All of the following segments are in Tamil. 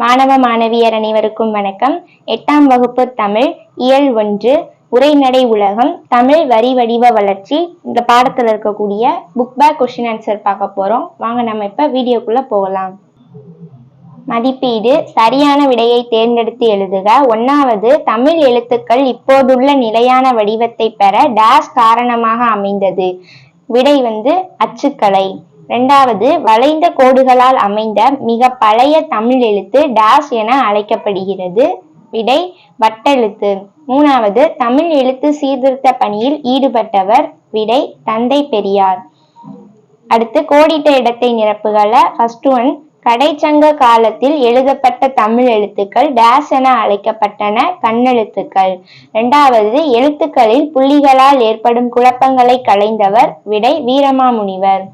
மாணவ மாணவியர் அனைவருக்கும் வணக்கம். எட்டாம் வகுப்பு தமிழ் இயல் ஒன்று உரைநடை உலகம் தமிழ் வரி வடிவ வளர்ச்சி. இந்த பாடத்தில் இருக்கக்கூடிய புக் பேக் கொஸ்டின் ஆன்சர் பார்க்க போறோம். வாங்க நம்ம இப்ப வீடியோக்குள்ள போகலாம். மதிப்பீடு சரியான விடையை தேர்ந்தெடுத்து எழுதுக. ஒன்னாவது தமிழ் எழுத்துக்கள் இப்போதுள்ள நிலையான வடிவத்தை பெற டேஷ் காரணமாக அமைந்தது. விடை வந்து அச்சுக்கலை. இரண்டாவது வளைந்த கோடுகளால் அமைந்த மிக பழைய தமிழ் எழுத்து டேஷ் என அழைக்கப்படுகிறது. விடை வட்டெழுத்து. மூணாவது தமிழ் எழுத்து சீர்திருத்த பணியில் ஈடுபட்டவர். விடை தந்தை பெரியார். அடுத்து கோடிட்ட இடத்தை நிரப்புகள ஃபர்ஸ்ட் ஒன் கடைச்சங்க காலத்தில் எழுதப்பட்ட தமிழ் எழுத்துக்கள் டேஸ் என அழைக்கப்பட்டன. கண்ணெழுத்துக்கள். இரண்டாவது எழுத்துக்களில் புள்ளிகளால் ஏற்படும் குழப்பங்களை களைந்தவர். விடை வீரமாமுனிவர்.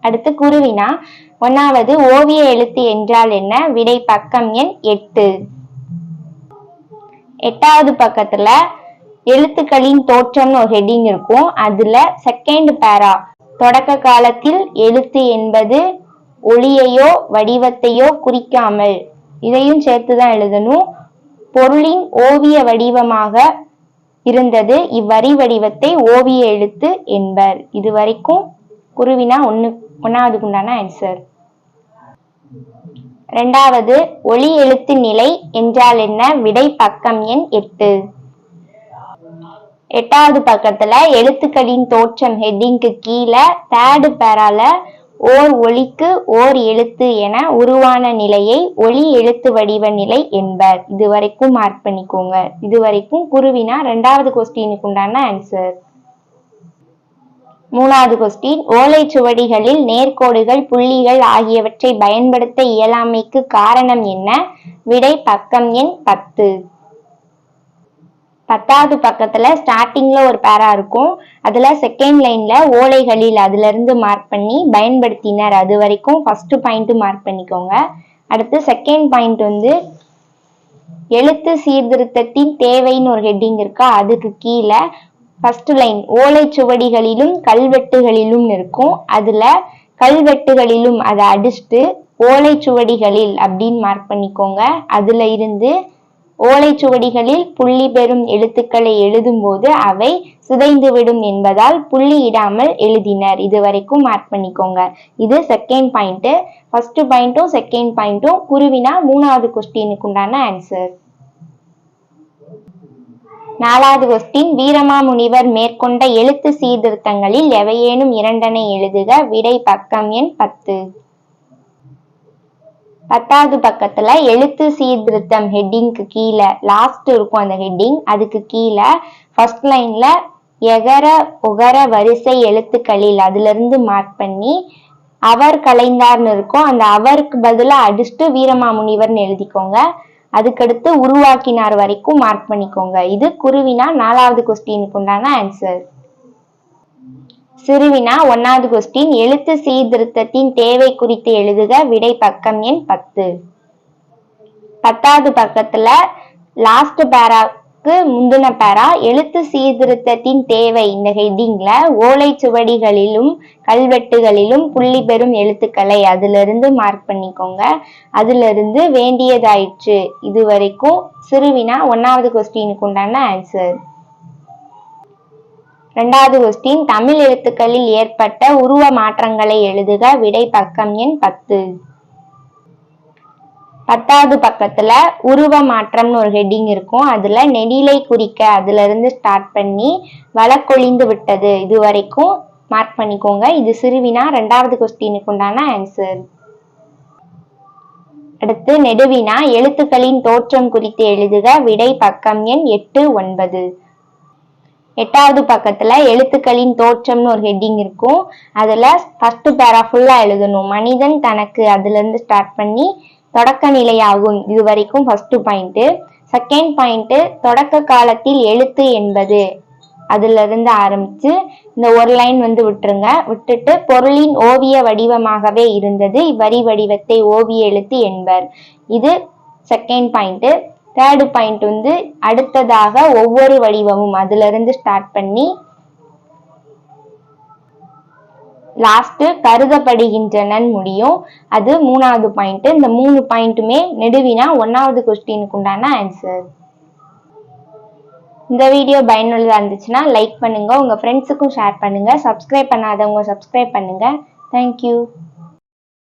அடுத்து குருவினா ஒன்னாவது ஓவிய எழுத்து என்றால் என்ன? விடை பக்கம் எண் எட்டு. எட்டாவது பக்கத்துல எழுத்துக்களின் தோற்றம்னு ஒரு ஹெட்டிங் இருக்கும். அதுல செகண்ட் பேரா தொடக்க காலத்தில் எழுத்து என்பது ஒளியையோ வடிவத்தையோ குறிக்காமல். இதையும் சேர்த்துதான் எழுதணும். பொருளின் ஓவிய வடிவமாக இருந்தது. இவ்வரி வடிவத்தை ஓவிய எழுத்து என்பர். இது வரைக்கும் குருவினா ஒண்ணு ஒன்னாவதுக்கு உண்டான ஆன்சர் ரெண்டாவது ஒளி எழுத்து நிலை என்றால் என்ன? விடை பக்கம் எண் எட்டு. எட்டாவது பக்கத்துல எழுத்துக்களின் தோற்றம் ஹெட்டிங்க்கு கீழே தேர்டு பேரால ஓர் ஒளிக்கு ஓர் எழுத்து என உருவான நிலையை ஒளி எழுத்து வடிவ நிலை என்பர். இதுவரைக்கும் மார்க் பண்ணிக்கோங்க. இது வரைக்கும் குருவினா ரெண்டாவது கொஸ்டினுக்கு உண்டான ஆன்சர் மூணாவது கொஸ்டின் ஓலைச்சுவடிகளில் நேர்கோடுகள் புள்ளிகள் ஆகியவற்றை பயன்படுத்த இயலாமைக்கு காரணம் என்ன? விடை பக்கம் எண் பத்து. பத்தாவது பக்கத்துல ஸ்டார்டிங்ல ஒரு பேரா இருக்கும். அதுல செகண்ட் லைன்ல ஓலைகளில் அதுல இருந்து மார்க் பண்ணி பயன்படுத்தினர். அது வரைக்கும் ஃபர்ஸ்ட் பாயிண்ட் மார்க் பண்ணிக்கோங்க. அடுத்து செகண்ட் பாயிண்ட் வந்து எழுத்து சீர்திருத்தத்தின் தேவைன்னு ஒரு ஹெட்டிங் இருக்கா? அதுக்கு கீழே ஃபர்ஸ்ட் லைன் ஓலைச்சுவடிகளிலும் கல்வெட்டுகளிலும் இருக்கும் அதுல கல்வெட்டுகளிலும் அதை அடிச்சுட்டு ஓலைச்சுவடிகளில் அப்படின்னு மார்க் பண்ணிக்கோங்க. அதுல இருந்து ஓலைச்சுவடிகளில் புள்ளி பெறும் எழுத்துக்களை எழுதும்போது அவை சிதைந்துவிடும் என்பதால் புள்ளி இடாமல் எழுதினர். இது வரைக்கும் மார்க் பண்ணிக்கோங்க. இது செகண்ட் பாயிண்ட் ஃபர்ஸ்ட் பாயிண்ட்டும் செகண்ட் பாயிண்ட்டும் குருவினா மூணாவது கொஸ்டினுக்கு உண்டான ஆன்சர் நாலாவது கொஸ்டின் வீரமாமுனிவர் மேற்கொண்ட எழுத்து சீர்திருத்தங்களில் எவையேனும் இரண்டனை எழுதுக. விடை பக்கம் எண் பத்து. பத்தாவது பக்கத்துல எழுத்து சீர்திருத்தம் ஹெட்டிங்க்கு கீழே. லாஸ்ட் இருக்கும் அந்த ஹெட்டிங். அதுக்கு கீழே ஃபர்ஸ்ட் லைன்ல எகர உகர வரிசை எழுத்துக்களில் அதுல இருந்து மார்க் பண்ணி அவர் கலைந்தார்னு இருக்கும். அந்த அவருக்கு பதிலாக அடிச்சுட்டு வீரமாமுனிவர்னு எழுதிக்கோங்க. அதுக்கடுத்து உருவாக்கினார் வரைக்கும் மார்க் பண்ணிக்கோங்க. இது குருவினா நாலாவது கொஸ்டினுக்கு உண்டான ஆன்சர் சிறுவினா ஒன்னாவது கொஸ்டின் எழுத்து சீர்திருத்தத்தின் தேவை குறித்து எழுதுக விடை பக்கம் எண் பத்து. பத்தாவது பக்கத்துல லாஸ்ட் பேரா முந்தின பேரா எழுத்து சீர்திருத்தத்தின் தேவை இந்த ஹெட்டிங்ல ஓலைச்சுவடிகளிலும் கல்வெட்டுகளிலும் புள்ளி பெறும் எழுத்துக்களை அதுல இருந்து மார்க் பண்ணிக்கோங்க. அதுல இருந்து வேண்டியதாயிற்று. இது வரைக்கும் சிறுவினா ஒன்னாவது கொஸ்டினுக்கு உண்டான ஆன்சர் ரெண்டாவது கொஸ்டின் தமிழ் எழுத்துக்களில் ஏற்பட்ட உருவ மாற்றங்களை எழுதுக. விடை பக்கம் எண் பத்து. பத்தாவது பக்கத்துல உருவ மாற்றம்னு ஒரு ஹெட்டிங் இருக்கும். அதுல நெடிலை குறிக்க அதுல இருந்து ஸ்டார்ட் பண்ணி வழக்கொழிந்து விட்டது இது வரைக்கும் மார்க் பண்ணிக்கோங்க. இது சிறுவினா ரெண்டாவது கொஸ்டினுக்கு உண்டான ஆன்சர் அடுத்து நெடுவினா எழுத்துக்களின் தோற்றம் குறித்து எழுதுக. விடை பக்கம் எண் எட்டு ஒன்பது. எட்டாவது பக்கத்துல எழுத்துக்களின் தோற்றம்னு ஒரு ஹெட்டிங் இருக்கும். அதுல ஃபர்ஸ்ட் பேரா ஃபுல்லா எழுதணும். மனிதன் தனக்கு அதுல இருந்து ஸ்டார்ட் பண்ணி தொடக்க நிலையாகும். இது வரைக்கும் ஃபர்ஸ்ட் பாயிண்ட் செகண்ட் பாயிண்ட் தொடக்க காலத்தில் எழுத்து என்பது. அதுல இருந்து ஆரம்பிச்சு இந்த ஒரு லைன் வந்து விட்டுருங்க. விட்டுட்டு பொருளின் ஓவிய வடிவமாகவே இருந்தது. வரி வடிவத்தை ஓவிய எழுத்து என்பர். இது செகண்ட் பாயிண்ட் தேர்டு பாயிண்ட் வந்து அடுத்ததாக ஒவ்வொரு வடிவமும் அதுல இருந்து ஸ்டார்ட் பண்ணி லாஸ்ட்டு கருதப்படுகின்றனன் முடியும். அது மூணாவது பாயிண்ட்டு இந்த மூணு பாயிண்ட்டுமே நெடுவினா ஒன்றாவது கொஸ்டினுக்கு உண்டான ஆன்சர் இந்த வீடியோ பயனுள்ளதாக இருந்துச்சுன்னா லைக் பண்ணுங்கள் உங்கள் ஃப்ரெண்ட்ஸுக்கும் ஷேர் பண்ணுங்கள் சப்ஸ்கிரைப் பண்ணாதவங்க சப்ஸ்கிரைப் பண்ணுங்கள் தேங்க்யூ